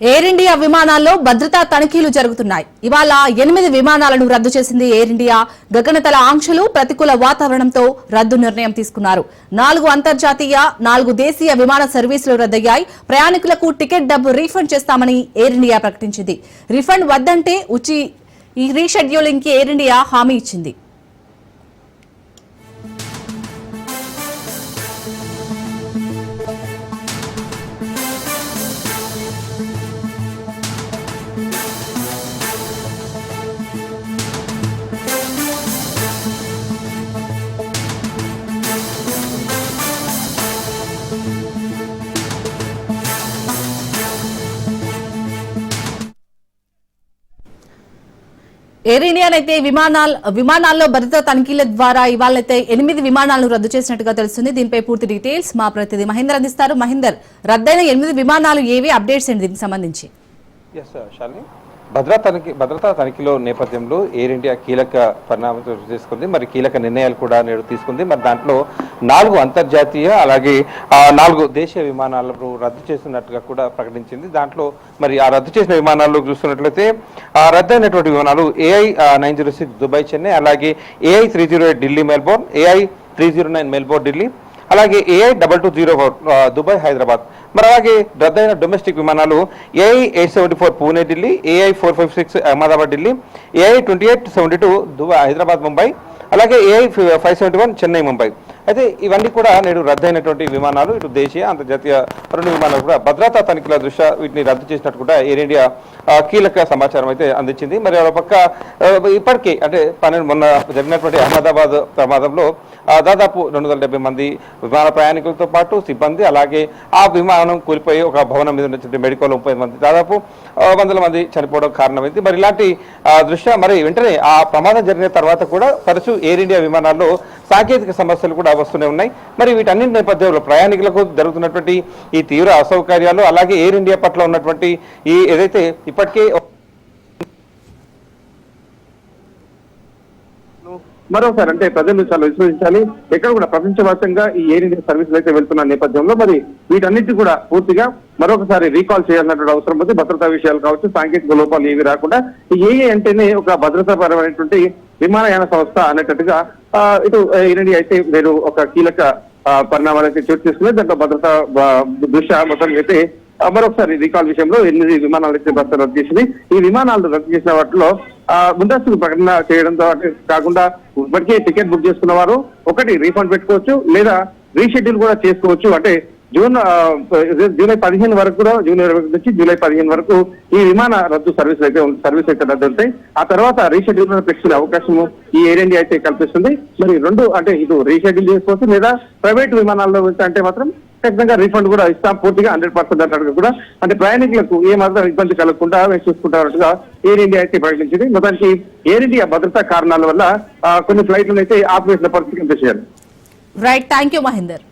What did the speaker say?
Air India విమానాల్లో భద్రతా తనిఖీలు జరుగుతున్నాయి. ఇవాళ ఎనిమిది విమానాలను రద్దు చేసింది ఎయిర్ ఇండియా గగనతల ఆంక్షలు ప్రతికూల వాతావరణంతో రద్దు నిర్ణయం తీసుకున్నారు. నాలుగు అంతర్జాతీయ నాలుగు దేశీయ విమాన సర్వీసులు రద్దయ్యాయి. ప్రయాణికులకు టికెట్ డబ్బు రీఫండ్ చేస్తామని ఎయిర్ ఇండియా ప్రకటించింది. రీఫండ్ వద్దంటే ఉచి ఈ రీషెడ్యూలింగ్కి ఎయిర్ ఇండియా హామీ ఇచ్చింది. ఎయిర్ ఇండియానైతే విమానాల విమానాల్లో భద్రతా తనిఖీల ద్వారా ఇవాళైతే ఎనిమిది విమానాలను రద్దు చేసినట్టుగా తెలుస్తుంది. దీనిపై పూర్తి డీటెయిల్స్ మా ప్రతినిధి మహేందర్ అందిస్తారు. మహేందర్ రద్దయిన ఎనిమిది విమానాలు ఏవి? అప్డేట్స్ ఏంటి దీనికి సంబంధించి? ఎస్ భద్రతా తనిఖీ భద్రతా తనిఖీలో నేపథ్యంలో ఎయిర్ ఇండియా కీలక పరిణామం తీసుకుంది చేసుకుంది. మరి కీలక నిర్ణయాలు కూడా నేడు తీసుకుంది. మరి దాంట్లో నాలుగు అంతర్జాతీయ అలాగే నాలుగు దేశీయ విమానాలను రద్దు చేస్తున్నట్టుగా కూడా ప్రకటించింది. దాంట్లో మరి ఆ రద్దు చేసిన విమానాల్లో చూస్తున్నట్లయితే ఆ రద్దయినటువంటి విమానాలు AI nine zero six Dubai Chennai అలాగే AI three zero eight Delhi Melbourne AI three zero nine Melbourne Delhi అలాగే AI double two zero four Dubai Hyderabad మరి అలాగే రద్దయిన డొమెస్టిక్ విమానాలు AI eight seventy four Pune Delhi AI four five six Ahmedabad Delhi AI twenty eight seventy two Dubai Hyderabad Mumbai అలాగే AI five seventy one Chennai Mumbai అయితే ఇవన్నీ కూడా నేడు రద్దయినటువంటి విమానాలు ఇటు దేశీయ అంతర్జాతీయ రెండు విమానాలు కూడా భద్రతా తనిఖీల దృష్ట్యా వీటిని రద్దు చేసినట్టు కూడా ఎయిర్ ఇండియా కీలక సమాచారం అయితే అందించింది. మరి ఒక పక్క ఆ, ఇప్పటికే అంటే పన్నెండు మొన్న జరిగినటువంటి అహ్మదాబాద్ ప్రమాదంలో దాదాపు రెండు వందల డెబ్బై మంది విమాన ప్రయాణికులతో పాటు సిబ్బంది అలాగే ఆ విమానం కూలిపోయి ఒక భవనం మీద ఉన్నటువంటి మెడికల్ ముప్పై మంది దాదాపు వందల మంది చనిపోవడం కారణమైంది. మరి ఇలాంటి దృష్ట్యా మరి వెంటనే ఆ ప్రమాదం జరిగిన తర్వాత కూడా తరచూ ఎయిర్ ఇండియా విమానాల్లో సాంకేతిక సమస్యలు కూడా వస్తూనే ఉన్నాయి. మరి వీటన్నింటి నేపథ్యంలో ప్రయాణికులకు జరుగుతున్నటువంటి ఈ తీవ్ర అసౌకర్యాలు అలాగే ఎయిర్ ఇండియా పట్ల ఉన్నటువంటి ఈ ఏదైతే ఇప్పటికే మరోసారి అంటే ప్రజలు చాలా విశ్వసించాలి ఎక్కడ కూడా ప్రపంచవ్యాప్తంగా ఈ ఎయిర్ ఇండియా సర్వీసులు అయితే వెళ్తున్న నేపథ్యంలో మరి వీటన్నిటి కూడా పూర్తిగా మరొకసారి రీకాల్ చేయాలన్నటువంటి అవసరం ఉంది. భద్రతా విషయాలు కావచ్చు సాంకేతిక లోపాలు ఏవి రాకుండా ఈ అంటేనే ఒక భద్రతాపరమైనటువంటి విమానయాన సంస్థ అనేటట్టుగా ఇటు ఎయిర్ అయితే మీరు ఒక కీలక ఆ, పరిణామాలు అయితే చోటు చేసుకుని దాంట్లో భద్రతా దృష్ట్యా మొత్తం అయితే మరొకసారి రీకాల్ విషయంలో ఎనిమిది విమానాలు అయితే భర్త రద్దు చేసింది ఈ విమానాలు రద్దు చేసిన వాటిలో ఆ, ముందస్తు ప్రకటన చేయడంతో కాకుండా ఇప్పటికే టికెట్ బుక్ చేసుకున్న వారు ఒకటి రీఫండ్ పెట్టుకోవచ్చు లేదా రీషెడ్యూల్ కూడా చేసుకోవచ్చు. అంటే జూన్ జూలై పదిహేను వరకు కూడా జూన్ ఇరవై నుంచి జూలై పదిహేను వరకు ఈ విమాన రద్దు సర్వీస్ అయితే సర్వీస్ అయితే రద్దు ఉంటాయి ఆ తర్వాత రీషెడ్యూల్ పెట్టుకునే అవకాశం ఈ ఎయిర్ ఇండియా అయితే కల్పిస్తుంది. మరి రెండు అంటే ఇటు రీషెడ్యూల్ చేసుకోవచ్చు లేదా ప్రైవేట్ విమానాల్లో అంటే మాత్రం ఖచ్చితంగా రీఫండ్ కూడా ఇస్తాం. పూర్తిగా హండ్రెడ్ పర్సెంట్ అన్నట్టుగా కూడా. అంటే ప్రయాణికులకు ఏ మాత్రం ఇబ్బంది కలగకుండా మేము చూసుకుంటారట్టుగా ఎయిర్ ఇండియా అయితే ప్రకటించింది. మొత్తానికి ఎయిర్ ఇండియా భద్రతా కారణాల వల్ల కొన్ని ఫ్లైట్లను అయితే ఆపివేసిన పరిస్థితి కనిపించారు right thank you Mahender